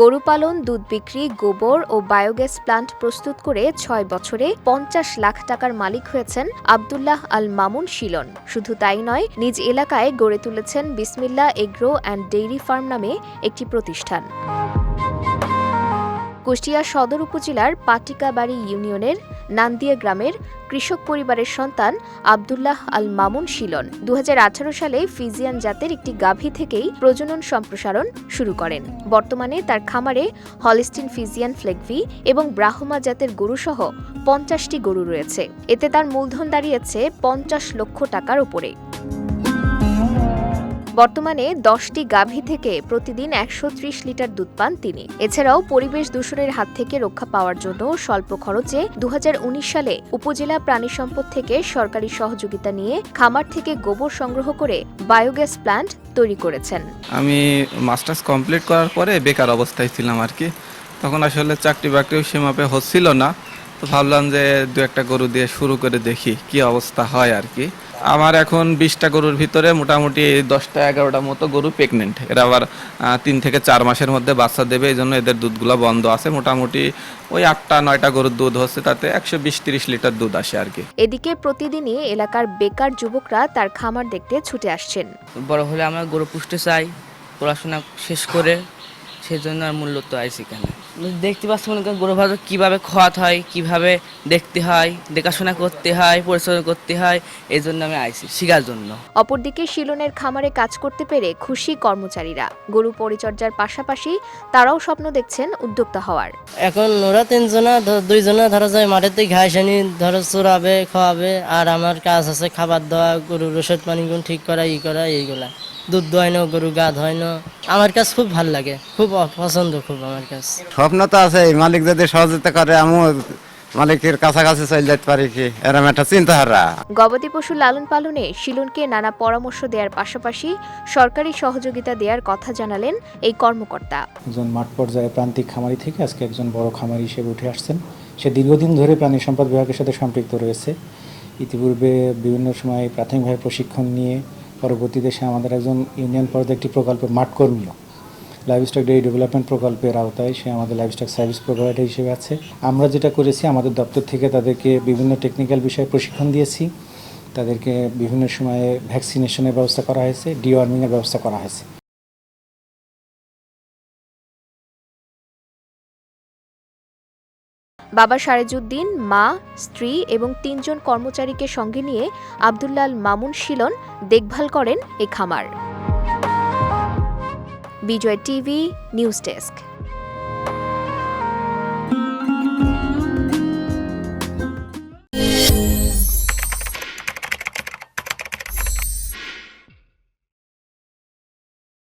গরু পালন, দুধ বিক্রি, গোবর ও বায়োগ্যাস প্লান্ট প্রস্তুত করে ছয় বছরে পঞ্চাশ লাখ টাকার মালিক হয়েছেন আবদুল্লাহ আল মামুন শিলন। শুধু তাই নয়, নিজ এলাকায় গড়ে তুলেছেন বিসমিল্লা এগ্রো অ্যান্ড ডেইরি ফার্ম নামে একটি প্রতিষ্ঠান। কুষ্টিয়া সদর উপজেলার পাটিকাবাড়ি ইউনিয়নের নান্দিয়া গ্রামের কৃষক পরিবারের সন্তান আবদুল্লাহ আল মামুন শিলন দু হাজার আঠারো সালে ফিজিয়ান জাতের একটি গাভী থেকেই প্রজনন সম্প্রসারণ শুরু করেন। বর্তমানে তার খামারে হলিস্টিন ফিজিয়ান ফ্লেগভি এবং ব্রাহ্মা জাতের গরুসহ পঞ্চাশটি গরু রয়েছে। এতে তার মূলধন দাঁড়িয়েছে পঞ্চাশ লক্ষ টাকার উপরে। বর্তমানে দশটি গাভী থেকে প্রতিদিন একশো ত্রিশ লিটার দুধ পান তিনি। এছাড়াও পরিবেশ দূষণের হাত থেকে রক্ষা পাওয়ার জন্য স্বল্প খরচে দু হাজার উনিশ সালে উপজেলা প্রাণী সম্পদ থেকে সরকারি সহযোগিতা নিয়ে খামার থেকে গোবর সংগ্রহ করে বায়োগ্যাস প্ল্যান্ট তৈরি করেছেন। আমি মাস্টার্স কমপ্লিট করার পরে বেকার অবস্থায় ছিলাম আর কি। তখন আসলে চাকরি বাকরিও সেমাপে হচ্ছিল না। তো ভাবলাম যে দু একটা গরু দিয়ে শুরু করে দেখি কি অবস্থা হয় আর কি। আমার এখন বিশটা গরুর ভিতরে মোটামুটি দশটা এগারোটা মতো গরু প্রেগনেন্ট এরা আবার তিন থেকে চার মাসের মধ্যে বাচ্চা দেবে এই জন্য এদের দুধগুলো বন্ধ আছে। মোটামুটি ওই আটটা নয়টা গরুর দুধ হচ্ছে তাতে একশো বিশ তিরিশ লিটার দুধ আসে আর কি। এদিকে প্রতিদিনই এলাকার বেকার যুবকরা তার খামার দেখতে ছুটে আসছেন। বড় হলে আমরা গরু পুষতে চাই পড়াশোনা শেষ করে সেই জন্য আর মূল্য তো আইসি কেন? দেখতে পাচ্ছি মনে করেন গরু ভালো কীভাবে খাওয়াতে হয় কীভাবে দেখতে হয় দেখাশোনা করতে হয় পরিচালনা করতে হয় এই জন্য আমি আইসি শেখার জন্য। অপরদিকে শিলনের খামারে কাজ করতে পেরে খুশি কর্মচারীরা। গরু পরিচর্যার পাশাপাশি তারাও স্বপ্ন দেখছেন উদ্যোক্তা হওয়ার। এখন ওরা তিনজনা দুইজনা ধরা যায় মাঠেতে ঘাস আনি ধরো চড়াবে খাওয়াবে আর আমার কাজ আছে খাবার দেওয়া গরুর ওষুধ পানিগুলো ঠিক করা ই করা এইগুলা। দুধ দোয় না গরু গা ধোয় না আমার কাজ খুব ভালো লাগে। খুব পছন্দ খুব আমার কাছে। স্বপ্ন তো আছে মালিক যদি সহযোগিতা করে আমিও মালিকের কাছাকাছি চলে যেতে পারি কি? এরম একটা চিন্তাধারা। গবাদি পশু লালন পালনে শিলনকে নানা পরামর্শ দেওয়ার পাশাপাশি সরকারি সহযোগিতা দেওয়ার কথা জানালেন এই কর্মকর্তা। একজন মাঠ পর্যায়ে প্রান্তিক খামারি থেকে আজকে একজন বড় খামারি হিসেবে উঠে আসছেন। সে দীর্ঘদিন ধরে প্রাণী সম্পদ বিভাগের সাথে সম্পৃক্ত রয়েছে। ইতিপূর্বে বিভিন্ন সময় প্রাথমিকভাবে প্রশিক্ষণ নিয়ে পরবর্তীতে সে আমাদের একজন ইউনিয়ন পর্যায়ে একটি প্রকল্পের মাঠকর্মীও লাইফ স্টক ডেয়ারি ডেভেলপমেন্ট প্রকল্পের আওতায় সে আমাদের লাইভস্টক সার্ভিস প্রোভাইডার হিসেবে আছে। আমরা যেটা করেছি, আমাদের দপ্তর থেকে তাদেরকে বিভিন্ন টেকনিক্যাল বিষয়ে প্রশিক্ষণ দিয়েছি। তাদেরকে বিভিন্ন সময়ে ভ্যাকসিনেশনের ব্যবস্থা করা হয়েছে ডিওয়ার্মিংয়ের ব্যবস্থা করা হয়েছে। বাবা সারেজুদ্দিন, মা, স্ত্রী এবং তিনজন কর্মচারীকে সঙ্গে নিয়ে আবদুল্লাল মামুন শিলন দেখভাল করেন এ খামার। Bijoy TV, news desk.